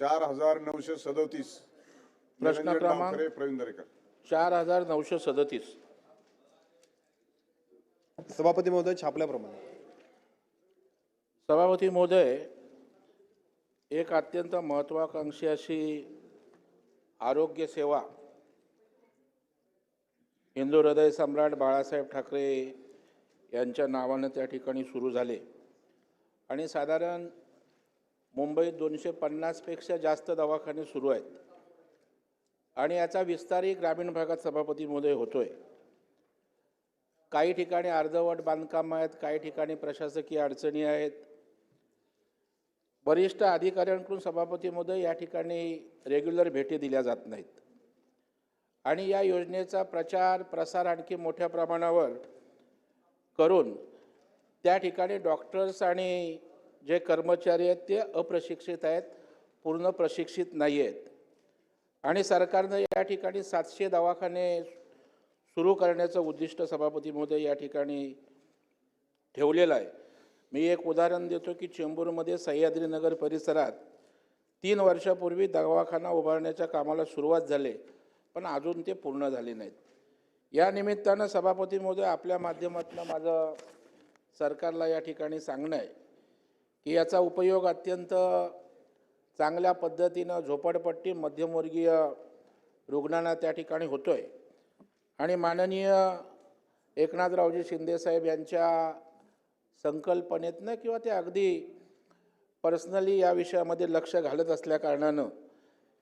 चार हजार नऊशे सदोतीस. प्रश्न क्रमांक? प्रवीण दरेकर. चार हजार नऊशे सदतीस. सभापती महोदय छापल्याप्रमाणे. सभापती महोदय एक अत्यंत महत्त्वाकांक्षी अशी आरोग्य सेवा हिंदू हृदय सम्राट बाळासाहेब ठाकरे यांच्या नावानं त्या ठिकाणी सुरू झाले. आणि साधारण मुंबईत दोनशे पन्नासपेक्षा जास्त दवाखाने सुरू आहेत. आणि याचा विस्तारही ग्रामीण भागात सभापतीमध्ये होतो आहे काही ठिकाणी अर्धवट बांधकाम आहेत काही ठिकाणी प्रशासकीय अडचणी आहेत. वरिष्ठ अधिकाऱ्यांकडून सभापतीमध्ये या ठिकाणी रेग्युलर भेटी दिल्या जात नाहीत. आणि या योजनेचा प्रचार प्रसार आणखी मोठ्या प्रमाणावर करून त्या ठिकाणी डॉक्टर्स आणि जे कर्मचारी आहेत ते अप्रशिक्षित आहेत पूर्ण प्रशिक्षित नाही आहेत आणि सरकारनं या ठिकाणी सातशे दवाखाने सुरू करण्याचं उद्दिष्ट सभापती महोदय या ठिकाणी ठेवलेलं आहे. मी एक उदाहरण देतो की चेंबूरमध्ये सह्याद्रीनगर परिसरात तीन वर्षापूर्वी दवाखाना उभारण्याच्या कामाला सुरुवात झाले पण अजून ते पूर्ण झाले नाहीत. या निमित्तानं सभापती महोदय आपल्या माध्यमातून माझं सरकारला या ठिकाणी सांगणं आहे. की याचा उपयोग अत्यंत चांगल्या पद्धतीनं झोपडपट्टी मध्यमवर्गीय रुग्णांना त्या ठिकाणी होतो आहे आणि माननीय एकनाथरावजी शिंदेसाहेब यांच्या संकल्पनेतनं किंवा ते अगदी पर्सनली या विषयामध्ये लक्ष घालत असल्याकारणानं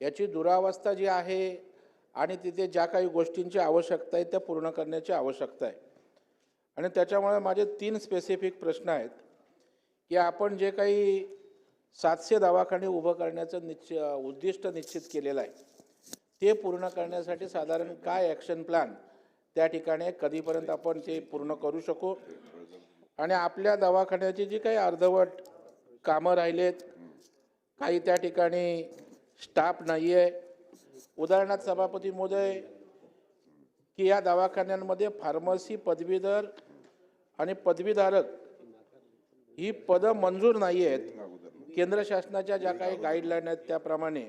याची दुरावस्था जी आहे आणि तिथे ज्या काही गोष्टींची आवश्यकता आहे त्या पूर्ण करण्याची आवश्यकता आहे. आणि त्याच्यामुळे माझे तीन स्पेसिफिक प्रश्न आहेत. की आपण जे काही सातशे दवाखाने उभं करण्याचं निश्चि उद्दिष्ट निश्चित केलेलं आहे ते पूर्ण करण्यासाठी साधारण काय ॲक्शन प्लॅन त्या ठिकाणी कधीपर्यंत आपण ते पूर्ण करू शकू? आणि आपल्या दवाखान्याची जी काही अर्धवट कामं राहिलेत काही त्या ठिकाणी स्टाफ नाही आहे उदाहरणार्थ सभापती महोदय की या दवाखान्यांमध्ये फार्मसी पदवीधर आणि पदवीधारक ही पदं मंजूर नाही आहेत केंद्र शासनाच्या ज्या काही गाईडलाईन आहेत त्याप्रमाणे.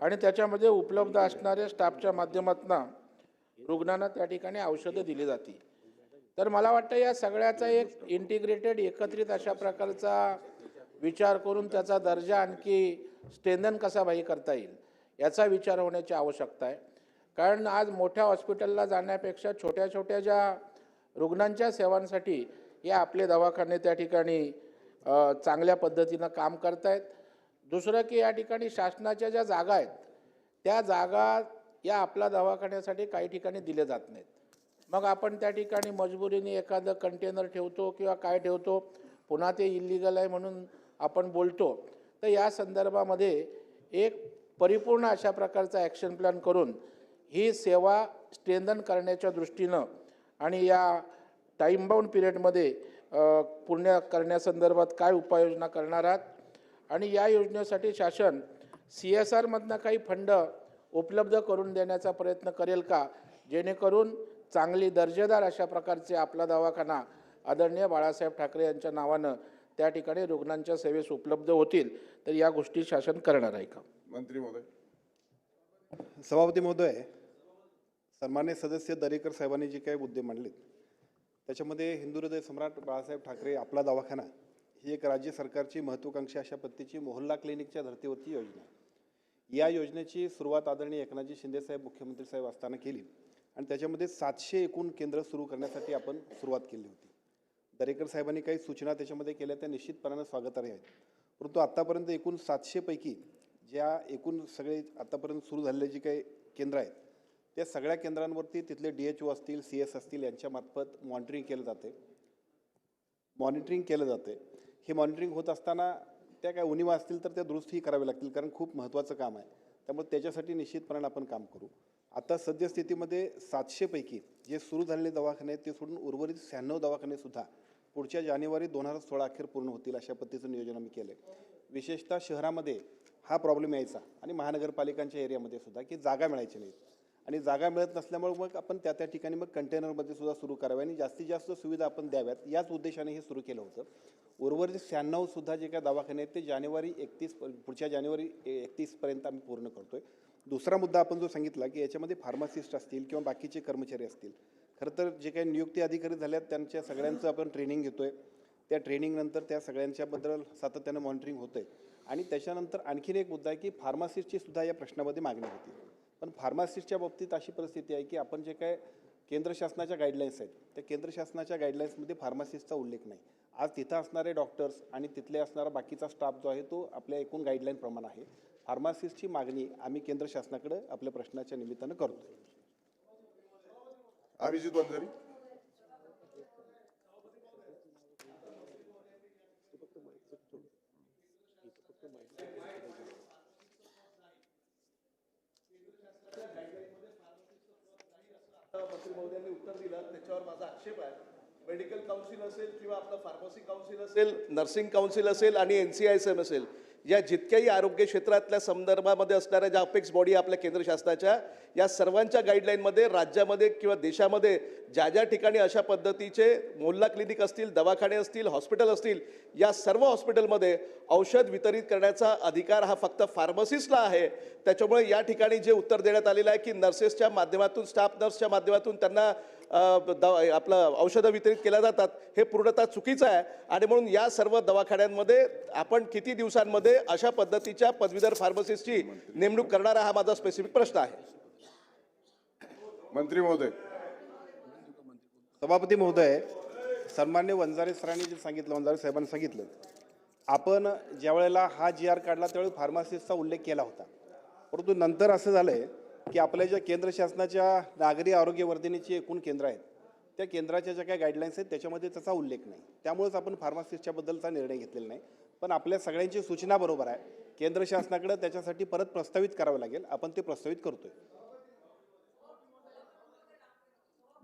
आणि त्याच्यामध्ये उपलब्ध असणाऱ्या स्टाफच्या माध्यमातून रुग्णांना त्या ठिकाणी औषधं दिली जाती. तर मला वाटतं या सगळ्याचा एक इंटिग्रेटेड एकत्रित अशा प्रकारचा विचार करून त्याचा दर्जा आणखी स्ट्रेंदन कसा भाई करता येईल याचा विचार होण्याची आवश्यकता आहे. कारण आज मोठ्या हॉस्पिटलला जाण्यापेक्षा छोट्या छोट्या ज्या रुग्णांच्या सेवांसाठी या आपले दवाखाने त्या ठिकाणी चांगल्या पद्धतीनं काम करतायत. दुसरं की या ठिकाणी शासनाच्या ज्या जागा आहेत त्या जागा या आपल्या दवाखान्यासाठी काही ठिकाणी दिल्या जात नाहीत. मग आपण त्या ठिकाणी मजबुरीने एखादं कंटेनर ठेवतो किंवा काय ठेवतो पुन्हा ते इलिगल आहे म्हणून आपण बोलतो तर या संदर्भामध्ये एक परिपूर्ण अशा प्रकारचा ॲक्शन प्लॅन करून ही सेवा स्ट्रेंदन करण्याच्या दृष्टीनं आणि या टाईमबाउंड पिरियडमध्ये पूर्ण करण्यासंदर्भात काय उपाययोजना करणार आहात? आणि या योजनेसाठी शासन सी एस आरमधनं काही फंड उपलब्ध करून देण्याचा प्रयत्न करेल का? जेणेकरून चांगली दर्जेदार अशा प्रकारचे आपला दवाखाना आदरणीय बाळासाहेब ठाकरे यांच्या नावानं त्या ठिकाणी रुग्णांच्या सेवेस उपलब्ध होतील. तर या गोष्टी शासन करणार आहे का? मंत्री महोदय. सभापती महोदय सन्मान्य सदस्य दरेकर साहेबांनी जे काही मुद्दे मांडलेत त्याच्यामध्ये हिंदू हृदय सम्राट बाळासाहेब ठाकरे आपला दवाखाना ही एक राज्य सरकारची महत्त्वाकांक्षी अशा पद्धतीची मोहल्ला क्लिनिकच्या धर्तीवरची योजना या योजनेची सुरुवात आदरणीय एकनाथजी शिंदेसाहेब मुख्यमंत्री साहेब असताना केली. आणि त्याच्यामध्ये सातशे एकूण केंद्र सुरू करण्यासाठी आपण सुरुवात केली होती. दरेकर साहेबांनी काही सूचना त्याच्यामध्ये केल्या त्या निश्चितपणानं स्वागतार्ह आहेत. परंतु आत्तापर्यंत एकूण सातशेपैकी ज्या एकूण सगळे आत्तापर्यंत सुरू झालेले जे काही केंद्र आहेत त्या सगळ्या केंद्रांवरती तिथले डी एच ओ असतील सी एस असतील यांच्यामार्फत मॉनिटरिंग केलं जाते. मॉनिटरिंग केलं जाते. हे मॉनिटरिंग होत असताना त्या काय उणीवा असतील तर त्या दुरुस्तही कराव्या लागतील कारण खूप महत्त्वाचं काम आहे. त्यामुळे त्याच्यासाठी निश्चितपणे आपण काम करू. आता सद्यस्थितीमध्ये सातशेपैकी जे सुरू झालेले दवाखाने आहेत ते सोडून उर्वरित शहाण्णव दवाखानेसुद्धा पुढच्या जानेवारी दोन हजार सोळा अखेर पूर्ण होतील अशा पद्धतीचं नियोजन आम्ही केलं आहे विशेषतः शहरामध्ये हा प्रॉब्लेम यायचा आणि महानगरपालिकांच्या एरियामध्ये सुद्धा की जागा मिळायची नाहीत. आणि जागा मिळत नसल्यामुळे मग आपण त्या त्या ठिकाणी मग कंटेनरमध्ये सुद्धा सुरू करावे आणि जास्तीत जास्त सुविधा आपण द्याव्यात. याच उद्देशाने हे सुरू केलं होतं. उर्वरित शहाण्णव सुद्धा जे काय दवाखाने आहेत ते जानेवारी एकतीस पुढच्या जानेवारी एकतीसपर्यंत आम्ही पूर्ण करतो आहे दुसरा मुद्दा आपण जो सांगितला की याच्यामध्ये फार्मासिस्ट असतील किंवा बाकीचे कर्मचारी असतील. खरं तर जे काही नियुक्ती अधिकारी झाल्यात आहेत त्यांच्या सगळ्यांचं आपण ट्रेनिंग घेतो आहे त्या ट्रेनिंगनंतर त्या सगळ्यांच्याबद्दल सातत्यानं मॉनिटरिंग होतं आहे आणि त्याच्यानंतर आणखीन एक मुद्दा आहे की फार्मासिस्टची सुद्धा या प्रश्नामध्ये मागणी होती. पण फार्मासिस्टच्या बाबतीत अशी परिस्थिती आहे की आपण जे काय केंद्र शासनाच्या गाईडलाईन्स आहेत त्या केंद्र शासनाच्या गाईडलाईन्समध्ये फार्मासिस्टचा उल्लेख नाही. आज तिथं असणारे डॉक्टर्स आणि तिथले असणारा बाकीचा स्टाफ जो आहे तो आपल्या एकूण गाईडलाईनप्रमाणे आहे. फार्मासिस्टची मागणी आम्ही केंद्र शासनाकडे आपल्या प्रश्नाच्या निमित्तानं करतो अभिजित वंजारी उत्तर दिलं त्याच्यावर माझा आक्षेप आहे. मेडिकल काउन्सिल असेल किंवा आपलं फार्मसी काउन्सिल असेल नर्सिंग काउन्सिल असेल आणि N C I S M असेल या जितक्याही आरोग्य क्षेत्रातल्या संदर्भामध्ये असणाऱ्या ज्या अपेक्स बॉडी आपल्या केंद्र शासनाच्या या सर्वांच्या गाईडलाईनमध्ये राज्यामध्ये किंवा देशामध्ये ज्या ज्या ठिकाणी अशा पद्धतीचे मोहल्ला क्लिनिक असतील दवाखाने असतील हॉस्पिटल असतील या सर्व हॉस्पिटलमध्ये औषध वितरित करण्याचा अधिकार हा फक्त फार्मसिस्टला आहे. त्याच्यामुळे या ठिकाणी जे उत्तर देण्यात आलेलं आहे की नर्सेसच्या माध्यमातून स्टाफ नर्सच्या माध्यमातून त्यांना आपलं औषधं वितरित केल्या जातात हे पूर्णतः चुकीचं आहे. आणि म्हणून या सर्व दवाखान्यांमध्ये आपण किती दिवसांमध्ये अशा पद्धतीच्या पदवीधर फार्मसिस्टची नेमणूक करणारा हा माझा स्पेसिफिक प्रश्न आहे. मंत्री महोदय. सभापती महोदय सन्मान्य वंजारे सरांनी जे सांगितलं वंजारे साहेबांनी सांगितलं आपण ज्या वेळेला हा जी आर काढला त्यावेळी फार्मासिस्टचा उल्लेख केला होता. परंतु नंतर असं झालंय की आपल्या ज्या केंद्र शासनाच्या नागरी आरोग्य वर्धिनीची एकूण केंद्र आहेत त्या केंद्राच्या ज्या काही गाईडलाईन्स आहेत त्याच्यामध्ये त्याचा उल्लेख नाही. त्यामुळेच आपण फार्मासिस्टच्या बद्दलचा निर्णय घेतलेला नाही. पण आपल्या सगळ्यांची सूचना बरोबर आहे. केंद्र शासनाकडे त्याच्यासाठी परत प्रस्तावित करावं लागेल. आपण ते प्रस्तावित करतोय.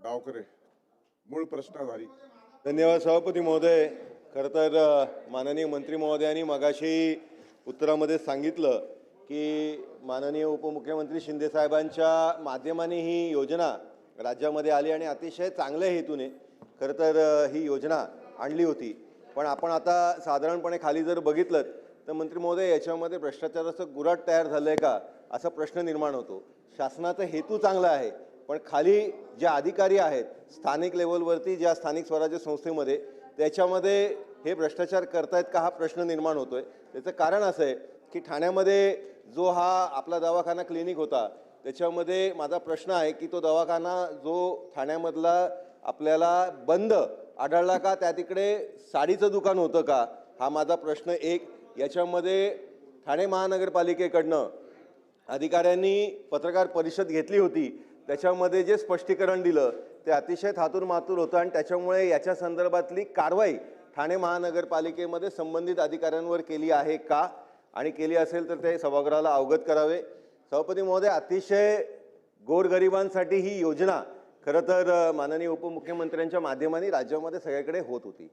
गावकरे मूळ प्रश्नाधारी. धन्यवाद सभापती महोदय. खरं तर माननीय मंत्री महोदयांनी मगाशी उत्तरामध्ये सांगितलं की माननीय उपमुख्यमंत्री शिंदेसाहेबांच्या माध्यमाने ही योजना राज्यामध्ये आली आणि अतिशय चांगल्या हेतूने खरं तर ही योजना आणली होती. पण आपण आता साधारणपणे खाली जर बघितलं तर मंत्री महोदय याच्यामध्ये भ्रष्टाचाराचं गुराट तयार झालं आहे का असा प्रश्न निर्माण होतो. शासनाचा हेतू चांगला आहे पण खाली जे अधिकारी आहेत स्थानिक लेवलवरती ज्या स्थानिक स्वराज्य संस्थेमध्ये त्याच्यामध्ये हे भ्रष्टाचार करतायत का हा प्रश्न निर्माण होतोय. त्याचं कारण असं आहे की ठाण्यामध्ये जो हा आपला दवाखाना क्लिनिक होता त्याच्यामध्ये माझा प्रश्न आहे की तो दवाखाना जो ठाण्यामधला आपल्याला बंद आढळला का? त्या तिकडे साडीचं दुकान होतं का? हा माझा प्रश्न एक. याच्यामध्ये ठाणे महानगरपालिकेकडनं अधिकाऱ्यांनी पत्रकार परिषद घेतली होती. त्याच्यामध्ये जे स्पष्टीकरण दिलं ते अतिशय थातूर मातूर होतं आणि त्याच्यामुळे याच्या संदर्भातली कारवाई ठाणे महानगरपालिकेमध्ये संबंधित अधिकाऱ्यांवर केली आहे का? आणि केली असेल तर ते सभागृहाला अवगत करावे. सभापती महोदय अतिशय गोरगरिबांसाठी ही योजना खरं तर माननीय उपमुख्यमंत्र्यांच्या माध्यमाने राज्यामध्ये सगळीकडे होत होती.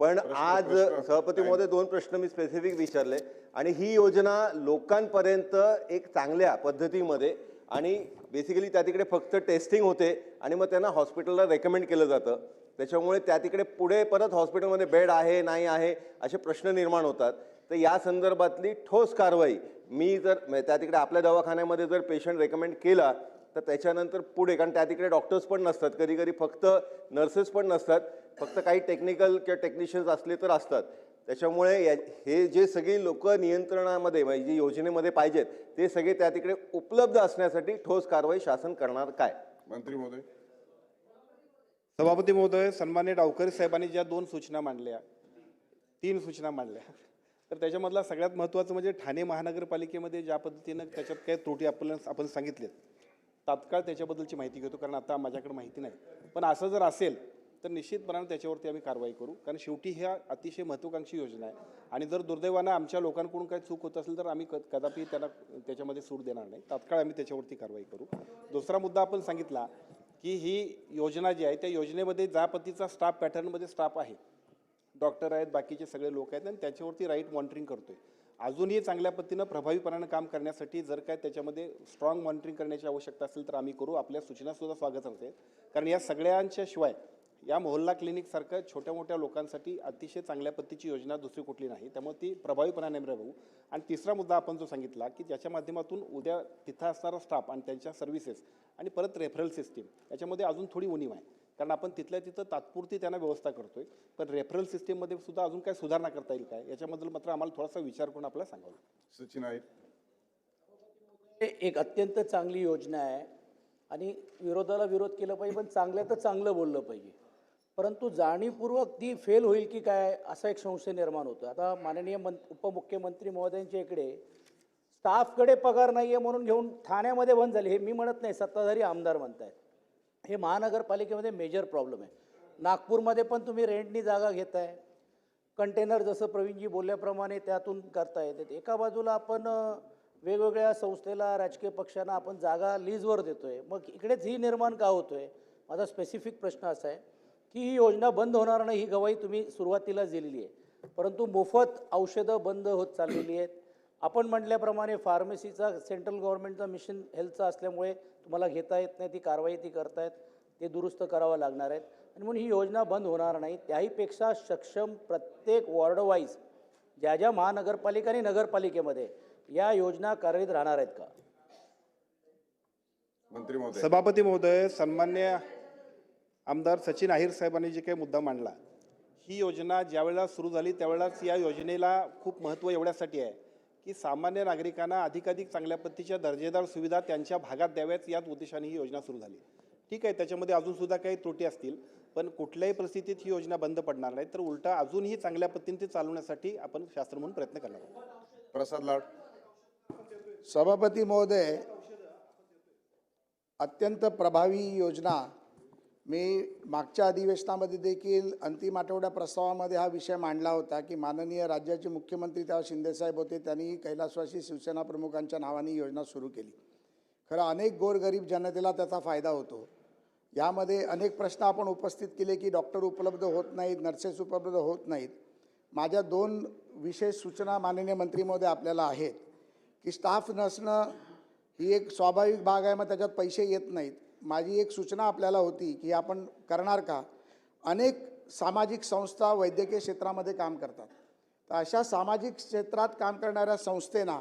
पण आज सभापती महोदय दोन प्रश्न मी स्पेसिफिक विचारले आणि ही योजना लोकांपर्यंत एक चांगल्या पद्धतीमध्ये आणि बेसिकली त्या तिकडे फक्त टेस्टिंग होते आणि मग त्यांना हॉस्पिटलला रेकमेंड केलं जातं. त्याच्यामुळे त्या तिकडे पुढे परत हॉस्पिटलमध्ये बेड आहे नाही आहे असे प्रश्न निर्माण होतात. तर या संदर्भातली ठोस कारवाई मी जर म्हणजे त्या तिकडे आपल्या दवाखान्यामध्ये जर पेशंट रेकमेंड केला तर त्याच्यानंतर पुढे कारण त्या तिकडे डॉक्टर्स पण नसतात. कधी कधी फक्त नर्सेस पण नसतात. फक्त काही टेक्निकल किंवा टेक्निशियन्स असले तर असतात. त्याच्यामुळे या हे जे सगळी लोक नियंत्रणामध्ये म्हणजे जी योजनेमध्ये पाहिजेत ते सगळे त्या तिकडे उपलब्ध असण्यासाठी ठोस कारवाई शासन करणार काय? मंत्री महोदय. सभापती महोदय सन्मान्य डावकरी साहेबांनी ज्या दोन सूचना मांडल्या तीन सूचना मांडल्या. तर त्याच्यामधला सगळ्यात महत्त्वाचं म्हणजे ठाणे महानगरपालिकेमध्ये ज्या पद्धतीनं त्याच्यात काही त्रुटी आपल्याला आपण सांगितलेत तात्काळ त्याच्याबद्दलची माहिती घेतो कारण आता माझ्याकडे माहिती नाही. पण असं जर असेल तर निश्चितपणाने त्याच्यावरती आम्ही कारवाई करू. कारण शेवटी ह्या अतिशय महत्त्वाकांक्षी योजना आहे. आणि जर दुर्दैवानं आमच्या लोकांकडून काही चूक होत असेल तर आम्ही क- कदापि त्याला त्याच्यामध्ये सूट देणार नाही. तात्काळ आम्ही त्याच्यावरती कारवाई करू. दुसरा मुद्दा आपण सांगितला की ही योजना जी आहे त्या योजनेमध्ये ज्या पतीचा स्टाफ पॅटर्नमध्ये स्टाफ आहे डॉक्टर आहेत बाकीचे सगळे लोक आहेत आणि त्याच्यावरती राईट मॉनिटरिंग आहे अजूनही चांगल्या पद्धतीनं प्रभावीपणानं काम करण्यासाठी जर काय त्याच्यामध्ये स्ट्रॉंग मॉनिटरिंग करण्याची आवश्यकता असेल तर आम्ही करू. आपल्या सूचनासुद्धा स्वागत करते कारण या सगळ्यांच्या शिवाय या मोहल्ला क्लिनिकसारखं छोट्या मोठ्या लोकांसाठी अतिशय चांगल्या पद्धतीची योजना दुसरी कुठली नाही. त्यामुळे ती प्रभावीपणाने राहू. आणि तिसरा मुद्दा आपण जो सांगितला की ज्याच्या माध्यमातून उद्या तिथं असणारा स्टाफ आणि त्यांच्या सर्व्हिसेस आणि परत रेफरल सिस्टीम याच्यामध्ये अजून थोडी उणीव आहे. कारण आपण तिथल्या तिथं तात्पुरती त्यांना व्यवस्था करतोय. पण रेफरल सिस्टीममध्ये सुद्धा अजून काय सुधारणा करता येईल काय? याच्याबद्दल मात्र आम्हाला थोडासा विचार करून आपल्याला सांगावं सचिन आहे हे एक अत्यंत चांगली योजना आहे. आणि विरोधाला विरोध केला पाहिजे पण चांगलं तर चांगलं बोललं पाहिजे. परंतु जाणीवपूर्वक ती फेल होईल की काय असा एक संशय निर्माण होतो आता माननीय मं उपमुख्यमंत्री महोदयांच्या इकडे स्टाफकडे पगार नाही आहे म्हणून घेऊन ठाण्यामध्ये बंद झाली. हे मी म्हणत नाही सत्ताधारी आमदार म्हणतायत. हे महानगरपालिकेमध्ये मेजर प्रॉब्लेम आहे. नागपूरमध्ये पण तुम्ही रेंटनी जागा घेताय. कंटेनर जसं प्रवीणजी बोलल्याप्रमाणे त्यातून करता येते. एका बाजूला आपण वेगवेगळ्या संस्थेला राजकीय पक्षांना आपण जागा लीजवर देतो आहे मग इकडेच ही निर्माण का होतो आहे माझा स्पेसिफिक प्रश्न असा आहे की ही योजना बंद होणार नाही ही गवाही तुम्ही सुरुवातीलाच दिलेली आहे. परंतु मोफत औषधं बंद होत चाललेली आहेत. आपण म्हटल्याप्रमाणे फार्मसीचा सेंट्रल गव्हर्नमेंटचा मिशन हेल्थचा असल्यामुळे तुम्हाला घेता येत नाही ती कारवाई ती करतायत ते दुरुस्त करावं लागणार आहेत. आणि म्हणून ही योजना बंद होणार नाही. त्याहीपेक्षा सक्षम प्रत्येक वॉर्ड वाईज ज्या ज्या महानगरपालिका आणि नगरपालिकेमध्ये या योजना कार्यरत राहणार आहेत का? मंत्री महोदय. सभापती महोदय सन्मान्य आमदार सचिन अहिर साहेबांनी जे काही मुद्दा मांडला ही योजना ज्यावेळेला सुरू झाली त्यावेळेलाच या योजनेला खूप महत्त्व एवढ्यासाठी आहे. की सामान्य नागरिकांना अधिकाधिक चांगल्या पद्धतीच्या दर्जेदार सुविधा त्यांच्या भागात द्याव्यात याच उद्देशाने ही योजना सुरू झाली. ठीक आहे त्याच्यामध्ये अजूनसुद्धा काही त्रुटी असतील पण कुठल्याही परिस्थितीत ही योजना बंद पडणार नाही. तर उलटा अजूनही चांगल्या पद्धतीने ते चालवण्यासाठी आपण शास्त्र म्हणून प्रयत्न करणार आहोत. प्रसाद लाड. सभापती महोदय अत्यंत प्रभावी योजना मी मागच्या अधिवेशनामध्ये देखील अंतिम आठवड्या प्रस्तावामध्ये हा विषय मांडला होता की माननीय राज्याचे मुख्यमंत्री तेव्हा शिंदेसाहेब होते त्यांनी कैलासवासी शिवसेना प्रमुखांच्या नावाने योजना सुरू केली. खरं अनेक गोरगरीब जनतेला त्याचा फायदा होतो. यामध्ये अनेक प्रश्न आपण उपस्थित केले की डॉक्टर उपलब्ध होत नाहीत नर्सेस उपलब्ध होत नाहीत. माझ्या दोन विशेष सूचना माननीय मंत्री महोदय आपल्याला आहेत की स्टाफ नसणं ही एक स्वाभाविक भाग आहे मग त्याच्यात पैसे येत नाहीत. माझी एक सूचना आपल्याला होती की आपण करणार का? अनेक सामाजिक संस्था वैद्यकीय क्षेत्रामध्ये काम करतात. तर अशा सामाजिक क्षेत्रात काम करणाऱ्या संस्थेना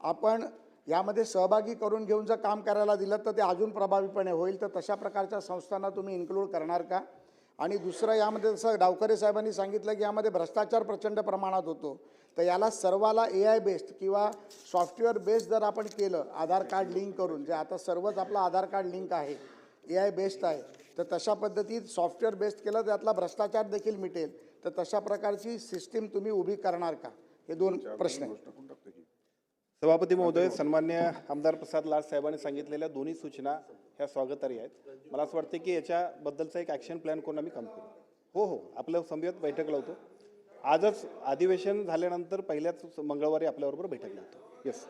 आपण यामध्ये सहभागी करून घेऊन जर काम करायला दिलं तर ते अजून प्रभावीपणे होईल. तर तशा प्रकारच्या संस्थांना तुम्ही इन्क्लूड करणार का? आणि दुसरं यामध्ये जसं डावकरे साहेबांनी सांगितलं की यामध्ये भ्रष्टाचार प्रचंड प्रमाणात होतो. तर याला सर्वाला ए आय बेस्ड किंवा सॉफ्टवेअर बेस्ड जर आपण केलं आधार कार्ड लिंक करून जे आता सर्वच आपलं आधार कार्ड लिंक आहे ए आय बेस्ड आहे तर तशा पद्धतीत सॉफ्टवेअर बेस्ड केलं तर त्यातला भ्रष्टाचार देखील मिटेल. तर तशा प्रकारची सिस्टीम तुम्ही उभी करणार का? हे दोन प्रश्न आहेत. सभापती महोदय सन्मान्य आमदार प्रसाद लाड साहेबांनी सांगितलेल्या दोन्ही सूचना ह्या स्वागतार्ह आहेत. मला असं वाटतं की याच्याबद्दलचा एक ॲक्शन प्लॅन करून आम्ही काम करू? हो हो आपलं समवेत बैठक लावतो. आजच अधिवेशन झाल्यानंतर पहिल्याच मंगळवारी आपल्याबरोबर बैठक लावतो येस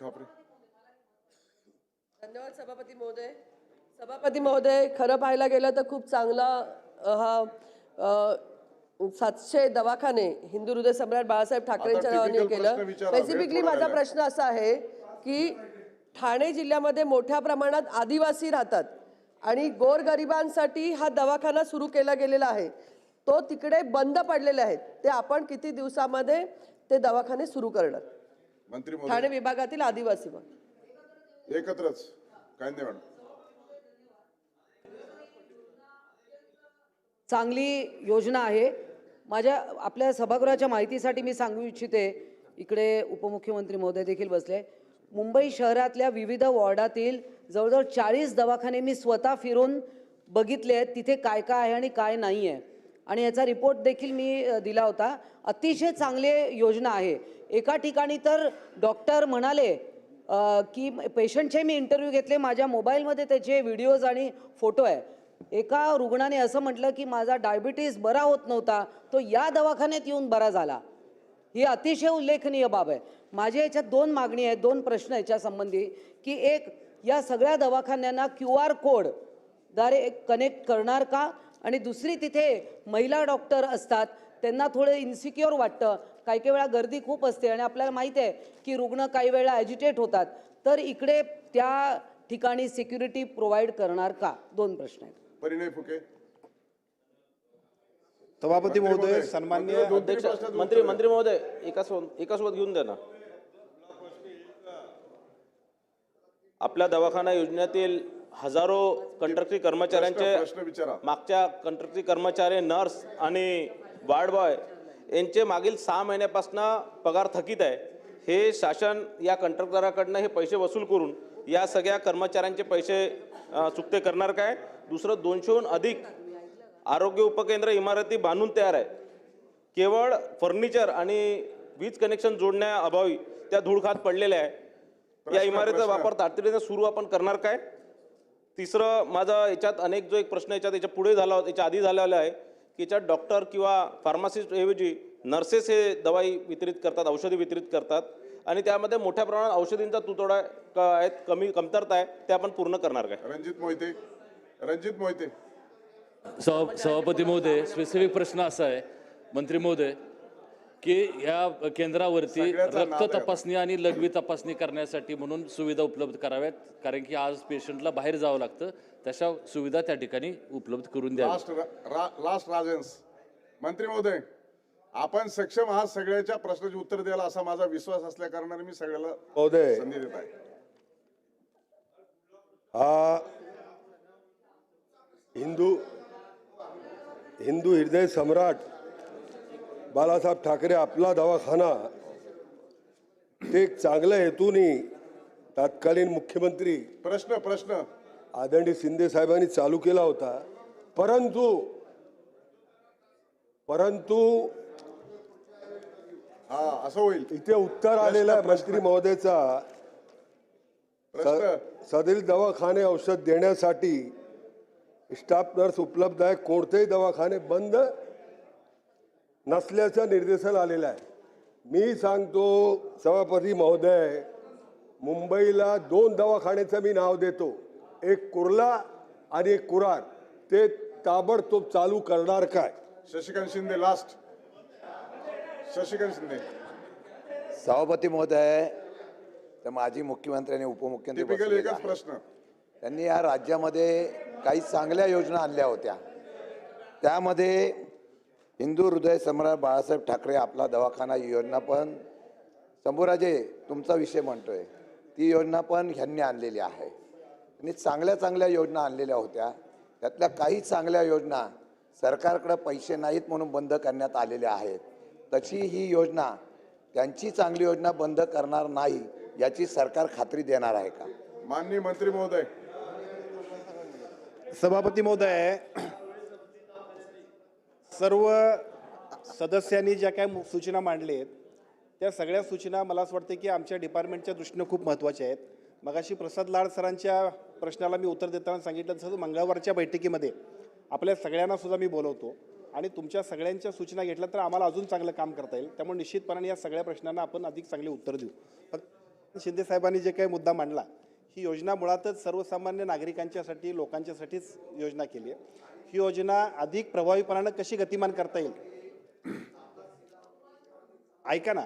खापरे. धन्यवाद सभापती महोदय. सभापती महोदय खरं पाहायला गेलं तर खूप चांगला हा सातशे दवाखाने हिंदू हृदय सम्राट बाळासाहेब ठाकरेंच्या नावाने केलं. स्पेसिफिकली माझा. प्रश्न असा आहे की ठाणे जिल्ह्यामध्ये मोठ्या प्रमाणात आदिवासी राहतात आणि गोरगरिबांसाठी हा दवाखाना सुरू केला गेलेला आहे. तो तिकडे बंद पडलेले आहेत. ते आपण किती दिवसामध्ये ते दवाखाने सुरू करणार? मंत्री ठाणे विभागातील आदिवासी भाग एकत्रच. काय नाही मॅडम चांगली योजना आहे. माझ्या आपल्या सभागृहाच्या माहितीसाठी मी सांगू इच्छिते इकडे उपमुख्यमंत्री महोदय देखील बसले. मुंबई शहरातल्या विविध वॉर्डातील जवळजवळ चाळीस दवाखाने मी स्वतः फिरून बघितले आहेत. तिथे काय काय आहे आणि काय नाही आहे आणि याचा रिपोर्ट देखील मी दिला होता. अतिशय चांगले योजना आहे. एका ठिकाणी तर डॉक्टर म्हणाले की पेशंटचे मी इंटरव्ह्यू घेतले माझ्या मोबाईलमध्ये त्याचे व्हिडिओज आणि फोटो आहे. एका रुग्णाने असं म्हटलं की माझा डायबिटीस बरा होत नव्हता तो या दवाखान्यात येऊन बरा झाला. ही अतिशय उल्लेखनीय बाब आहे. माझ्या याच्यात दोन मागणी आहेत दोन प्रश्न याच्या संबंधी की एक या सगळ्या दवाखान्यांना क्यू आर कोडद्वारे कनेक्ट करणार का? आणि दुसरी तिथे महिला डॉक्टर असतात त्यांना थोडं इन्सिक्युअर वाटतं. काही काही वेळा गर्दी खूप असते आणि आपल्याला माहिती आहे की रुग्ण काही वेळा ॲजिटेट होतात. तर इकडे त्या ठिकाणी सिक्युरिटी प्रोव्हाइड करणार का? दोन प्रश्न आहेत. परिणय फुके. सभापती महोदय सन्मान्य अध्यक्ष मंत्री मंत्री महोदय एका सोबत एका सोबत घेऊन द्या ना. आपल्या दवाखाना योजनेतील हजारो कंट्रक्टरी कर्मचाऱ्यांचे. मागच्या कंट्रक्टरी कर्मचारी नर्स आणि वार्ड बॉय यांचे मागील सहा महिन्यापासून पगार थकीत आहे. हे शासन या कंत्राटदाराकडनं हे पैसे वसूल करून या सगळ्या कर्मचाऱ्यांचे पैसे चुकते करणार काय? दुसरं दोनशेहून अधिक आरोग्य उपकेंद्र इमारती बांधून तयार आहे. केवळ फर्निचर आणि वीज कनेक्शन जोडण्याअभावी त्या धूळखात पडलेल्या आहे. या इमारतीचा. वापर तातडीने सुरू आपण करणार काय? तिसरं माझा याच्यात अनेक जो एक प्रश्न याच्यात याच्यापुढे झाला होता याच्या आधी झालेला आहे की याच्यात डॉक्टर किंवा फार्मासिस्ट ऐवजी नर्सेस हे दवाई वितरित करतात औषधी वितरित करतात आणि त्यामध्ये मोठ्या प्रमाणात औषधींचा तुतवडा क- आहेत कमी कमतरता आहे ते आपण पूर्ण करणार काय? रणजित मोहिते. रणजित मोहिते. सभा सभापती महोदय स्पेसिफिक प्रश्न असा आहे मंत्री महोदय की ह्या केंद्रावरती रक्त. तपासणी आणि लघवी तपासणी करण्यासाठी म्हणून सुविधा उपलब्ध कराव्यात कारण की आज पेशंटला बाहेर जावं लागतं. तशा सुविधा त्या ठिकाणी उपलब्ध करून द्याव्या लास्ट रा, लास्ट राजन्स मंत्री महोदय आपण सक्षम आहात सगळ्याच्या प्रश्नाचे उत्तर द्यायला असा माझा विश्वास असल्या कारणाने मी सगळ्याला महोदय. संधी देत आहे. हा हिंदू हिंदू हृदय सम्राट बाळासाहेब ठाकरे आपला दवाखाना. ते एक चांगल्या हेतूने तत्कालीन मुख्यमंत्री प्रश्न प्रश्न. आदरणीय शिंदे साहेबांनी चालू केला होता. परंतु परंतु हा असं होईल. इथे उत्तर आलेलं मंत्री महोदयचा. स- सदरील दवाखाने औषध देण्यासाठी स्टाफ नर्स उपलब्ध आहे. कोणतेही दवाखाने बंद नसल्याचं निर्देशन आलेलं आहे. मी सांगतो सभापती महोदय मुंबईला दोन दवाखान्याचं मी नाव देतो. एक कुर्ला आणि एक कुरार ते ताबडतोब चालू करणार काय? शशिकांत शिंदे लास्ट शशिकांत शिंदे. सभापती महोदय तर माजी मुख्यमंत्री आणि उपमुख्यमंत्री एकच. प्रश्न. त्यांनी या राज्यामध्ये काही चांगल्या योजना आणल्या होत्या. त्यामध्ये हिंदू हृदय सम्राट बाळासाहेब ठाकरे आपला दवाखाना ही योजना पण शंभूराजे तुमचा विषय म्हणतोय. ती योजना पण ह्यांनी आणलेली आहे. आणि चांगल्या चांगल्या योजना आणलेल्या होत्या. त्यातल्या काही चांगल्या योजना सरकारकडे पैसे नाहीत म्हणून बंद करण्यात आलेल्या आहेत. तशी ही योजना त्यांची चांगली योजना बंद करणार नाही याची सरकार खात्री देणार आहे का? माननीय मंत्री महोदय. सभापती महोदय सर्व सदस्यांनी ज्या काय सूचना मांडल्या आहेत त्या सगळ्या सूचना मला असं वाटतं की आमच्या डिपार्टमेंटच्या दृष्टीनं खूप महत्त्वाच्या आहेत. मगाशी प्रसाद लाड सरांच्या प्रश्नाला मी उत्तर देताना सांगितलं तसं मंगळवारच्या बैठकीमध्ये आपल्या सगळ्यांना सुद्धा मी बोलवतो. आणि तुमच्या सगळ्यांच्या सूचना घेतल्या तर आम्हाला अजून चांगलं काम करता येईल. त्यामुळे निश्चितपणाने या सगळ्या प्रश्नांना आपण अधिक चांगले उत्तर देऊ. फक्त शिंदे साहेबांनी जे काही मुद्दा मांडला ही योजना मुळातच सर्वसामान्य नागरिकांच्यासाठी लोकांच्यासाठीच योजना केली आहे. ही योजना अधिक प्रभावीपणानं कशी गतिमान करता येईल? ऐका ना.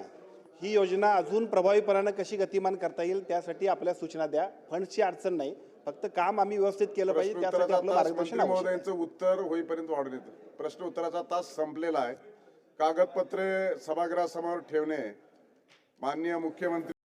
ही योजना अजून प्रभावीपणानं कशी गतिमान करता येईल त्यासाठी आपल्या सूचना द्या. फंड्सची अडचण नाही. फक्त काम आम्ही व्यवस्थित केलं पाहिजे त्यासाठी आपलं मार्गदर्शन उत्तर होईपर्यंत वाढून येतं प्रश्न उत्तराचा तास संपलेला आहे. कागदपत्रे सभागृहासमोर ठेवणे माननीय मुख्यमंत्री